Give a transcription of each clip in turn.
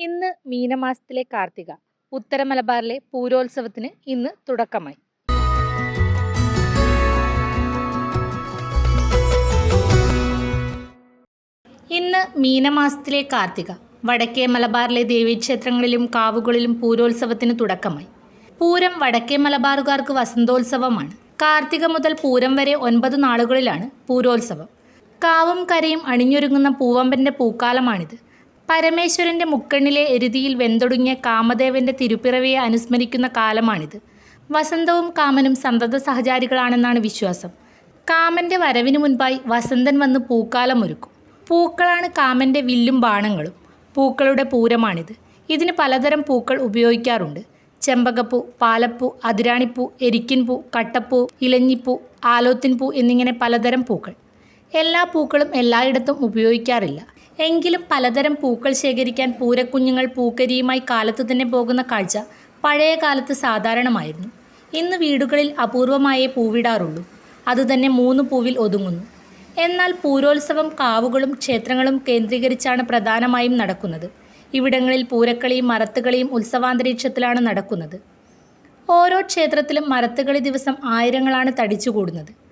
ഇന്ന് മീനമാസത്തിലെ കാർത്തിക. ഉത്തര മലബാറിലെ പൂരോത്സവത്തിന് ഇന്ന് തുടക്കമായി. ഇന്ന് മീനമാസത്തിലെ കാർത്തിക. വടക്കേ മലബാറിലെ ദേവീക്ഷേത്രങ്ങളിലും കാവുകളിലും പൂരോത്സവത്തിന് തുടക്കമായി. പൂരം വടക്കേ മലബാറുകാർക്ക് വസന്തോത്സവമാണ്. കാർത്തിക മുതൽ പൂരം വരെ ഒൻപത് നാളുകളിലാണ് പൂരോത്സവം. കാവും കരയും അണിഞ്ഞൊരുങ്ങുന്ന പൂവമ്പന്റെ പൂക്കാലമാണിത്. പരമേശ്വരന്റെ മുക്കണ്ണിലെ എരുതിയിൽ വെന്തൊടുങ്ങിയ കാമദേവന്റെ തിരുപ്പിറവിയെ അനുസ്മരിക്കുന്ന കാലമാണിത്. വസന്തവും കാമനും സന്തത സഹചാരികളാണെന്നാണ് വിശ്വാസം. കാമന്റെ വരവിന് മുൻപായി വസന്തൻ വന്ന് പൂക്കാലം ഒരുക്കും പൂക്കളാണ് കാമന്റെ വില്ലും ബാണങ്ങളും. പൂക്കളുടെ പൂരമാണിത്. ഇതിന് പലതരം പൂക്കൾ ഉപയോഗിക്കാറുണ്ട്. ചെമ്പകപ്പൂ പാലപ്പൂ അതിരാണിപ്പൂ എരിക്കിൻപൂ കട്ടപ്പൂ ഇലഞ്ഞിപ്പൂ ആലോത്തിൻപൂ എന്നിങ്ങനെ പലതരം പൂക്കൾ. എല്ലാ പൂക്കളും എല്ലായിടത്തും ഉപയോഗിക്കാറില്ല. എങ്കിലും പലതരം പൂക്കൾ ശേഖരിക്കാൻ പൂരക്കുഞ്ഞുങ്ങൾ പൂക്കരിയുമായി കാലത്തു തന്നെ പോകുന്ന കാഴ്ച പഴയ കാലത്ത് സാധാരണമായിരുന്നു. ഇന്ന് വീടുകളിൽ അപൂർവമായേ പൂവിടാറുള്ളൂ. അതുതന്നെ മൂന്ന് പൂവിൽ ഒതുങ്ങുന്നു. എന്നാൽ പൂരോത്സവം കാവുകളും ക്ഷേത്രങ്ങളും കേന്ദ്രീകരിച്ചാണ് പ്രധാനമായും നടക്കുന്നത്. ഇവിടങ്ങളിൽ പൂരക്കളിയും മരത്തുകളിയും ഉത്സവാന്തരീക്ഷത്തിലാണ് നടക്കുന്നത്. ഓരോ ക്ഷേത്രത്തിലും മരത്തുകളി ദിവസം ആയിരങ്ങളാണ് തടിച്ചുകൂടുന്നത്.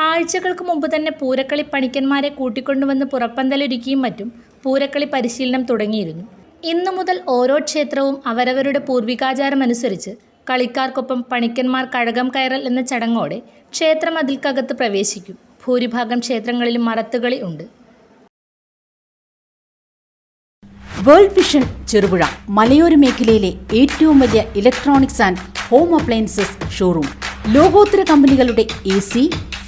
ആഴ്ചകൾക്ക് മുമ്പ് തന്നെ പൂരക്കളി പണിക്കന്മാരെ കൂട്ടിക്കൊണ്ടുവന്ന് പുറപ്പന്തലൊരുക്കിയും മറ്റും പൂരക്കളി പരിശീലനം തുടങ്ങിയിരുന്നു. ഇന്നു മുതൽ ഓരോ ക്ഷേത്രവും അവരവരുടെ പൂർവികാചാരമനുസരിച്ച് കളിക്കാർക്കൊപ്പം പണിക്കന്മാർ കഴകം കയറൽ എന്ന ചടങ്ങോടെ ക്ഷേത്രമതിൽക്കകത്ത് പ്രവേശിക്കും. ഭൂരിഭാഗം ക്ഷേത്രങ്ങളിലും മറത്തുകളി ഉണ്ട്. വേൾഡ് വിഷൻ ചെറുപുഴ മലയോര മേഖലയിലെ ഏറ്റവും വലിയ electronics and home appliances showroom. ലോകോത്തര കമ്പനികളുടെ A C